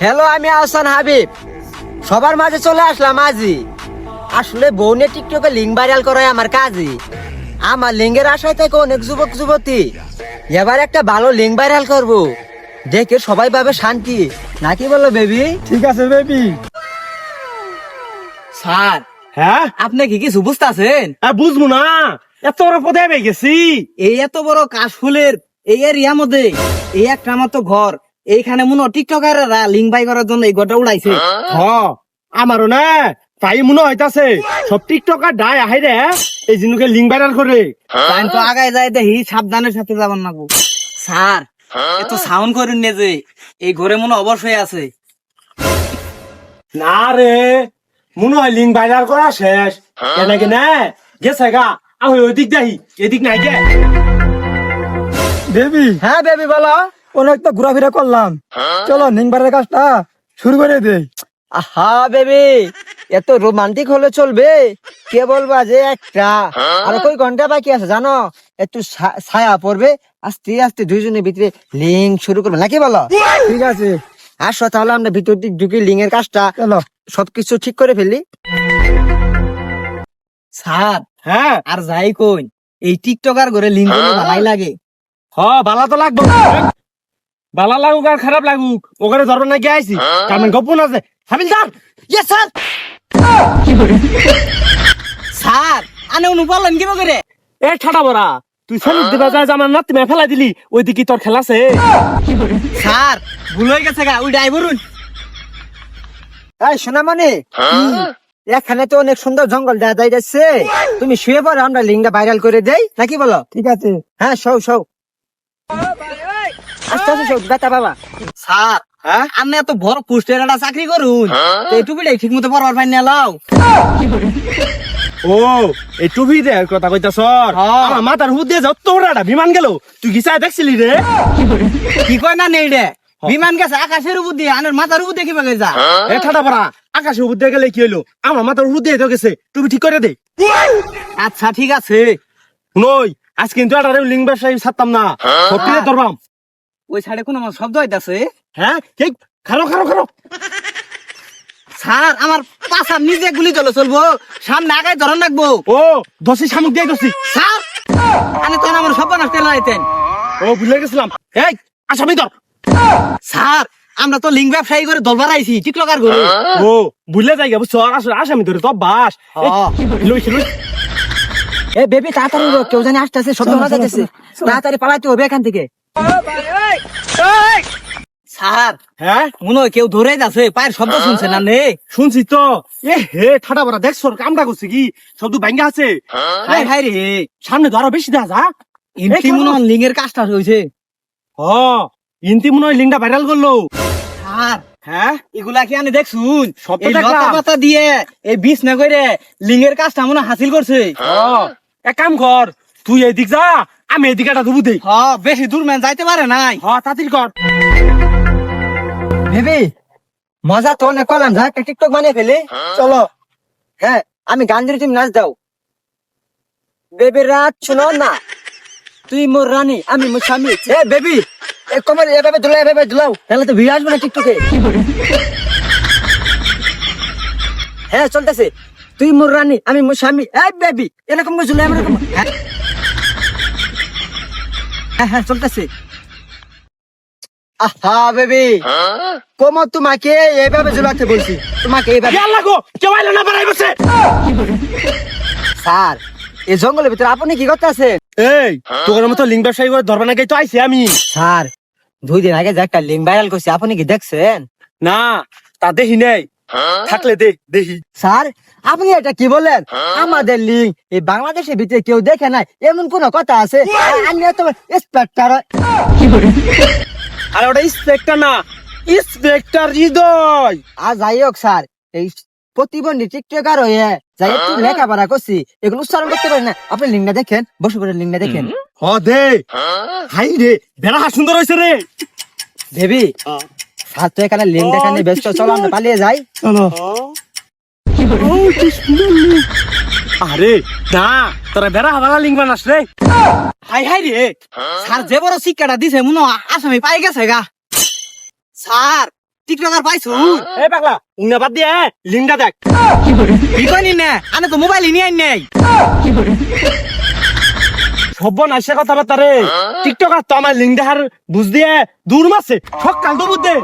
Hello আমি আহসান হাবিব। সবার মাঝে চলে আসলাম আজি। আসলে বউনে টিকটকে লিঙ্ক ভাইরাল করাই আমার কাজই। আমার লিঙ্গের আশায় থেকে অনেক যুবক যুবতী। এবার একটা ভালো লিঙ্ক ভাইরাল করব। দেখে সবাই পাবে শান্তি। নাকি বলো বেবি? ঠিক আছে বেবি। স্যার হ্যাঁ? আপনি কি কিছু বুঝতেছেন? আর বুঝব না। এত বড় পদে গেছি। এই এত বড় কাশফুলের এই এরিয়ার মধ্যে এই একটা মতো ঘর। এইখানে মনে হয় টিকটকাররা লিঙ্ক বাই করার জন্য এই ঘরটা উড়াইছে। হ আমারও না তাই মনে হইতাছে। সব টিকটকার ডাই আহে রে এই জিনুকে লিঙ্ক ভাইরাল করে। তাই তো আগায় যায় দেখি সাবধানের সাথে যাবার নাগবো স্যার এত সাউন্ড করুন নে যে এই ঘরে মনে হয় অবশ্যই আছে। না রে মনে হয় লিঙ্ক ভাইরাল করা শেষ। এনেকে না গেছে গা। আহ ওদিক দেখি এদিক নাই গে। বেবি হ্যাঁ বেবি বলো। অনেক তো ঘোরাফেরা করলাম। চলো নিংবারের কাজটা শুরু করে দেই। আহা বেবি এত রোমান্টিক হলে চলবে। কে বলবা যে একটা? আর কই ঘণ্টা বাকি আছে জানো? একটু ছায়া পড়বে আস্তে আস্তে দুইজনের ভিতরে লিঙ্ক শুরু করবে। নাকি বলো? ঠিক আছে। আসো তাহলে আমরা ভিতর দিক ঢুকি লিঙ্কের কাজটা। চলো। সবকিছু ঠিক করে ফেলি। স্যার হ্যাঁ। আর যাই কই এই টিকটকার ঘরে লিঙ্ক করলে ভালাই লাগে। হ ভালো তো লাগবো। বালা লাগুক আর খারাপ লাগুক ওখানে ধরো না গিয়ে আইছি কারণ গোপন আছে। হাবিলদার ইয়েস স্যার! স্যার আনে অনু বললেন কি করে এ ঠাডা বড়া তুই সলিড দিবা যায় আমার নাতি মে ফেলাই দিলি ওই দিকে তোর খেলা আছে। স্যার ভুল হয়ে গেছে গা ওই ড্রাইভারুন এই শোনা মানে এখানে তো অনেক সুন্দর জঙ্গল দেখা যাচ্ছে। তুমি শুয়ে পড়ো আমরা লিঙ্কটা ভাইরাল করে দেই। নাকি বলো? ঠিক আছে। হ্যাঁ সৌ সৌ আস্তে আস্তে সৌ বেটা বাবা। স্যার হ্যাঁ? এত বড় পোস্টের একটা চাকরি করুন। এই টুপিটাই ঠিক মতো পড়ার পাই নাও ও এই টুপি দে কথা কইতা সর। হ্যাঁ। আমার মাথার হুদ দিয়ে যাও তোর একটা বিমান গেল তুই কি চাই দেখছিলি রে? কি কয় না নেই রে? বিমান গেছে আকাশের উপর দিয়ে আনের মাথার উপর দেখি পাগে যা এ ঠাডা বড়া আকাশে হুদ দিয়ে গেলে কি হলো আমার মাথার হুদ দিয়ে তো গেছে টুপি ঠিক করে দে। আচ্ছা ঠিক আছে। নই আজ কিন্তু একটা লিঙ্ক ব্যবসায়ী ছাড়তাম না। সত্যি ধরবাম। ওই সাইডে কোন আমার শব্দ হইতাছে হ্যাঁ? ঠিক? খারো খারো খারো স্যার আমার পাশা নিজে গুলি চলো চলবো। সামনে আগায় ধরন রাখব। ও দশি শামুক দিয়ে দোষী। স্যার! আমি তখন আমার সব নষ্ট লাইতেন। ও ভুলে গেছিলাম। এই আসামি ধর স্যার আমরা তো লিঙ্ক ব্যবসায়ী করে দলবার আইছি টিকলকার করে ও ভুলে যাই গে বুঝছ আসলে আসামি ধরে তো বাস। এ বেবি তাড়াতাড়ি কেউ জানি আসতেছে শব্দ শোনা যাচ্ছে তাড়াতাড়ি পালাইতে হবে এখান থেকে। স্যার হ্যাঁ? মনে হয় কেউ ধরে যাচ্ছে পায়ের শব্দ শুনছে না নে? শুনছি তো। এ হে বড়া দেখ কামটা করছে কি? তো আছে। হাই হাই রে সামনে ধরো বেশি দেখা যা। মনে হয় লিঙ্গের কাজটা হয়েছে ইন্তি মনে হয় লিঙ্কটা ভাইরাল করল। স্যার হ্যাঁ? এগুলা কি আমি দেখছুন এই দেখলাম। লতা পাতা দিয়ে এই বিষ না করে লিঙ্গের কাজটা মনে হাসিল করছে। এক কাম কর তুই এদিক যা। আমি এদিকে একটা ধুবু দেই। হ বেশি দূর ম্যান যাইতে পারে নাই। হ তাড়াতাড়ি কর। বেবি মজা তো অনেক করলাম যা একটা টিকটক বানিয়ে ফেলি। চলো। হ্যাঁ আমি গান দিলে তুমি নাচ দাও। বেবি রাত শোনো না। তুই মোর রানী আমি মোর স্বামী। এ বেবি এ কমার এভাবে দুলাও এভাবে দুলাও। তাহলে তো ভিড় আসবে না টিকটকে। হ্যাঁ চলতেছে। তুই মোর রানী আমি মোর স্বামী। এই বেবি এরকম করে ঝুলাই এরকম। হ্যাঁ হ্যাঁ চলতেছে। আহা বেবি। কোমো তোমাকে এইভাবে ঝুলাতে বলছি। তোমাকে এইভাবে লাগো কেউ আইলো না বাড়াই বসে। স্যার এই জঙ্গলের ভিতরে আপনি কি করতে আছেন এই তোর মতো লিঙ্ক ব্যবসায়ী করে ধরবা না তো আইছি আমি। স্যার দুই দিন আগে যে একটা লিঙ্ক ভাইরাল করছি আপনি কি দেখছেন? না তা দেখি নেই। থাকলে দে দেখি স্যার আপনি এটা কি বলেন আমাদের লিঙ্ক এই বাংলাদেশের ভিতরে কেউ দেখে নাই এমন কোন কথা আছে? আমি তো ইন্সপেক্টর আরে ওটা ইন্সপেক্টর না ইন্সপেক্টর হৃদয়। আর যাই হোক স্যার এই প্রতিবন্ধী টিকটকার হয়ে যাই একটু লেখাপড়া করছি এগুলো উচ্চারণ করতে পারি না। আপনি লিঙ্কটা দেখেন বসে বসে লিঙ্কটা দেখেন। হ দে। হাই রে বেড়া সুন্দর হয়েছে রে। দেবী স্যার তো এখানে লিঙ্ক দেখা নিয়ে ব্যস্ত চলো আমরা পালিয়ে যাই। চলো। আরে না তোরা বেড়া হাওয়ালা লিঙ্ক বানাস রে। হাই হাই রে স্যার যে বড় শিক্ষাটা দিছে মনে আসামি পাই গেছে গা। স্যার টিকটকার পাইছো? এই পাগলা ইংনা বাদ দিয়ে লিঙ্কটা দেখ। বিকনি না? আনে তো মোবাইল নিয়ে আইন নাই। সব্য নাইসা কথা বার্তা রে। টিকটক আর তো আমার লিঙ্ক দেখার বুঝ দিয়ে দূর মাসে সকাল তো বুঝতে